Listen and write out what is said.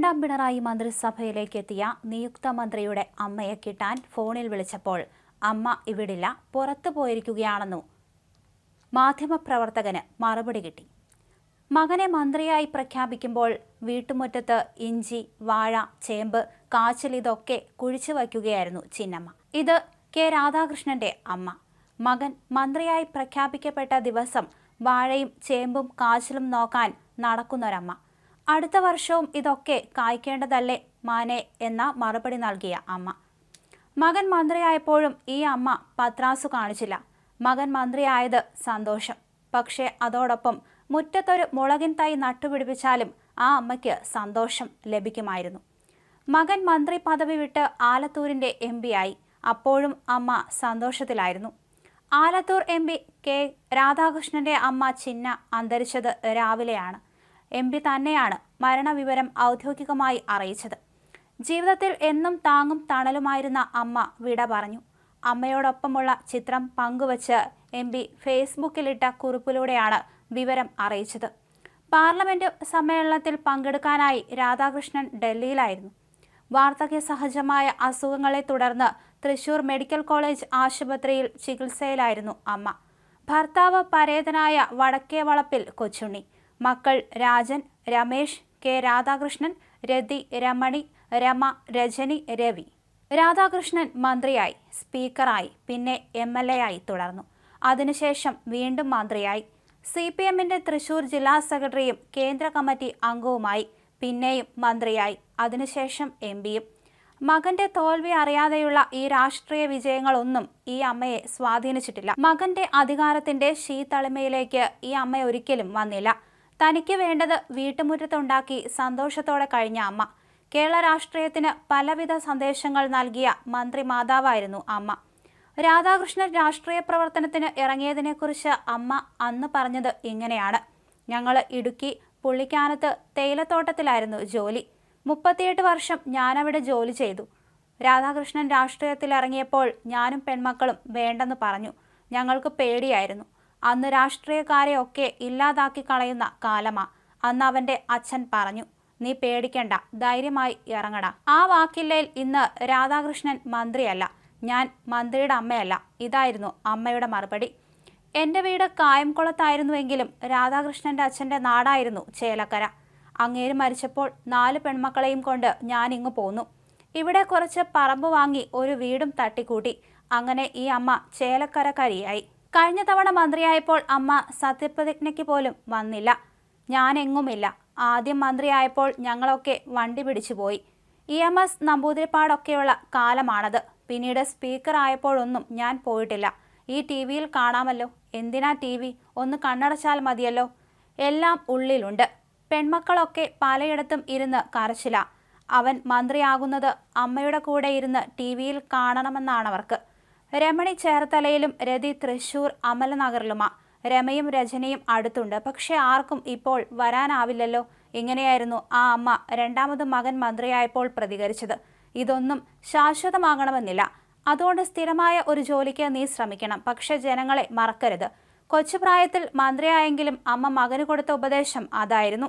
രണ്ടാം പിണറായി മന്ത്രിസഭയിലേക്ക് എത്തിയ നിയുക്ത മന്ത്രിയുടെ അമ്മയെ കിട്ടാൻ ഫോണിൽ വിളിച്ചപ്പോൾ അമ്മ ഇവിടില്ല പുറത്തു പോയിരിക്കുകയാണെന്നു മാധ്യമപ്രവർത്തകന് മറുപടി കിട്ടി. മകനെ മന്ത്രിയായി പ്രഖ്യാപിക്കുമ്പോൾ വീട്ടുമുറ്റത്ത് ഇഞ്ചി വാഴ ചേമ്പ് കാച്ചൽ ഇതൊക്കെ കുഴിച്ചു വയ്ക്കുകയായിരുന്നു ചിന്നമ്മ. ഇത് കെ രാധാകൃഷ്ണന്റെ അമ്മ. മകൻ മന്ത്രിയായി പ്രഖ്യാപിക്കപ്പെട്ട ദിവസം വാഴയും ചേമ്പും കാച്ചിലും നോക്കാൻ നടക്കുന്നൊരമ്മ. അടുത്ത വർഷവും ഇതൊക്കെ കായ്ക്കേണ്ടതല്ലേ മാനെ എന്ന മറുപടി നൽകിയ അമ്മ. മകൻ മന്ത്രിയായപ്പോഴും ഈ അമ്മ പത്രാസു കാണിച്ചില്ല. മകൻ മന്ത്രിയായത് സന്തോഷം. പക്ഷേ അതോടൊപ്പം മുറ്റത്തൊരു മുളകിൻ തൈ നട്ടുപിടിപ്പിച്ചാലും ആ അമ്മയ്ക്ക് സന്തോഷം ലഭിക്കുമായിരുന്നു. മകൻ മന്ത്രി പദവി വിട്ട് ആലത്തൂരിന്റെ എം ആയി. അപ്പോഴും അമ്മ സന്തോഷത്തിലായിരുന്നു. ആലത്തൂർ എം പി കെ രാധാകൃഷ്ണന്റെ അമ്മ ചിന്ന അന്തരിച്ചത് രാവിലെയാണ്. എം പി തന്നെയാണ് മരണവിവരം ഔദ്യോഗികമായി അറിയിച്ചത്. ജീവിതത്തിൽ എന്നും താങ്ങും തണലുമായിരുന്ന അമ്മ വിട പറഞ്ഞു. അമ്മയോടൊപ്പമുള്ള ചിത്രം പങ്കുവച്ച് എം പി ഫേസ്ബുക്കിലിട്ട കുറിപ്പിലൂടെയാണ് വിവരം അറിയിച്ചത്. പാർലമെന്റ് സമ്മേളനത്തിൽ പങ്കെടുക്കാനായി രാധാകൃഷ്ണൻ ഡൽഹിയിലായിരുന്നു. വാർദ്ധക്യ സഹജമായ അസുഖങ്ങളെ തുടർന്ന് തൃശൂർ മെഡിക്കൽ കോളേജ് ആശുപത്രിയിൽ ചികിത്സയിലായിരുന്നു അമ്മ. ഭർത്താവ് പരേതനായ വടക്കേ വളപ്പിൽ കൊച്ചുണ്ണി. മക്കൾ രാജൻ രമേശ് കെ. രാധാകൃഷ്ണൻ രതി രമണി രമ രജനി രവി. രാധാകൃഷ്ണൻ മന്ത്രിയായി സ്പീക്കറായി പിന്നെ എം എൽ എ ആയി തുടർന്നു. അതിനുശേഷം വീണ്ടും മന്ത്രിയായി. സി പി എമ്മിന്റെ തൃശൂർ ജില്ലാ സെക്രട്ടറിയും കേന്ദ്ര കമ്മിറ്റി അംഗവുമായി പിന്നെയും മന്ത്രിയായി. അതിനുശേഷം എം പിയും. മകന്റെ തോൽവി അറിയാതെയുള്ള ഈ രാഷ്ട്രീയ വിജയങ്ങളൊന്നും ഈ അമ്മയെ സ്വാധീനിച്ചിട്ടില്ല. മകന്റെ അധികാരത്തിന്റെ ശീതളിമയിലേക്ക് ഈ അമ്മ ഒരിക്കലും വന്നില്ല. തനിക്ക് വേണ്ടത് വീട്ടുമുറ്റത്തുണ്ടാക്കി സന്തോഷത്തോടെ കഴിഞ്ഞ അമ്മ. കേരള രാഷ്ട്രീയത്തിന് പലവിധ സന്ദേശങ്ങൾ നൽകിയ മന്ത്രി മാതാവായിരുന്നു അമ്മ. രാധാകൃഷ്ണൻ രാഷ്ട്രീയ പ്രവർത്തനത്തിന് ഇറങ്ങിയതിനെക്കുറിച്ച് അമ്മ അന്ന് പറഞ്ഞത് ഇങ്ങനെയാണ്. ഞങ്ങൾ ഇടുക്കി പുള്ളിക്കാനത്ത് തേയിലത്തോട്ടത്തിലായിരുന്നു ജോലി. മുപ്പത്തിയെട്ട് വർഷം ഞാനവിടെ ജോലി ചെയ്തു. രാധാകൃഷ്ണൻ രാഷ്ട്രീയത്തിൽ ഇറങ്ങിയപ്പോൾ ഞാനും പെൺമക്കളും വേണ്ടെന്ന് പറഞ്ഞു. ഞങ്ങൾക്ക് പേടിയായിരുന്നു. അന്ന് രാഷ്ട്രീയക്കാരെയൊക്കെ ഇല്ലാതാക്കി കളയുന്ന കാലമാ. അന്ന് അവന്റെ അച്ഛൻ പറഞ്ഞു നീ പേടിക്കണ്ട ധൈര്യമായി ഇറങ്ങടാ. ആ വാക്കില്ലേൽ ഇന്ന് രാധാകൃഷ്ണൻ മന്ത്രിയല്ല ഞാൻ മന്ത്രിയുടെ അമ്മയല്ല. ഇതായിരുന്നു അമ്മയുടെ മറുപടി. എന്റെ വീട് കായംകുളത്തായിരുന്നുവെങ്കിലും രാധാകൃഷ്ണന്റെ അച്ഛന്റെ നാടായിരുന്നു ചേലക്കര. അങ്ങേര് മരിച്ചപ്പോൾ നാല് പെൺമക്കളെയും കൊണ്ട് ഞാൻ ഇങ്ങു പോന്നു. ഇവിടെ കുറച്ച് പറമ്പ് വാങ്ങി ഒരു വീടും തട്ടിക്കൂട്ടി. അങ്ങനെ ഈ അമ്മ ചേലക്കരക്കാരിയായി. കഴിഞ്ഞ തവണ മന്ത്രിയായപ്പോൾ അമ്മ സത്യപ്രതിജ്ഞയ്ക്ക് പോലും വന്നില്ല. ഞാൻ എങ്ങുമില്ല ആദ്യം മന്ത്രിയായപ്പോൾ ഞങ്ങളൊക്കെ വണ്ടി പിടിച്ചു പോയി. ഇ എം എസ് നമ്പൂതിരിപ്പാടൊക്കെയുള്ള കാലമാണത്. പിന്നീട് സ്പീക്കർ ആയപ്പോഴൊന്നും ഞാൻ പോയിട്ടില്ല. ഈ ടി വിയിൽ കാണാമല്ലോ. എന്തിനാ ടി വി? ഒന്ന് കണ്ണടച്ചാൽ മതിയല്ലോ. എല്ലാം ഉള്ളിലുണ്ട്. പെൺമക്കളൊക്കെ പലയിടത്തും ഇരുന്ന് കരച്ചില. അവൻ മന്ത്രിയാകുന്നത് അമ്മയുടെ കൂടെ ഇരുന്ന് ടി വിയിൽ കാണണമെന്നാണവർക്ക്. രമണി ചേർത്തലയിലും രതി തൃശൂർ അമലനഗറിലുമാ. രമയും രചനയും അടുത്തുണ്ട്. പക്ഷെ ആർക്കും ഇപ്പോൾ വരാനാവില്ലല്ലോ. ഇങ്ങനെയായിരുന്നു ആ അമ്മ രണ്ടാമത് മകൻ മന്ത്രിയായപ്പോൾ പ്രതികരിച്ചത്. ഇതൊന്നും ശാശ്വതമാകണമെന്നില്ല. അതുകൊണ്ട് സ്ഥിരമായ ഒരു ജോലിക്ക് നീ ശ്രമിക്കണം. പക്ഷെ ജനങ്ങളെ മറക്കരുത്. കൊച്ചുപ്രായത്തിൽ മന്ത്രിയായെങ്കിലും അമ്മ മകന് കൊടുത്ത ഉപദേശം അതായിരുന്നു.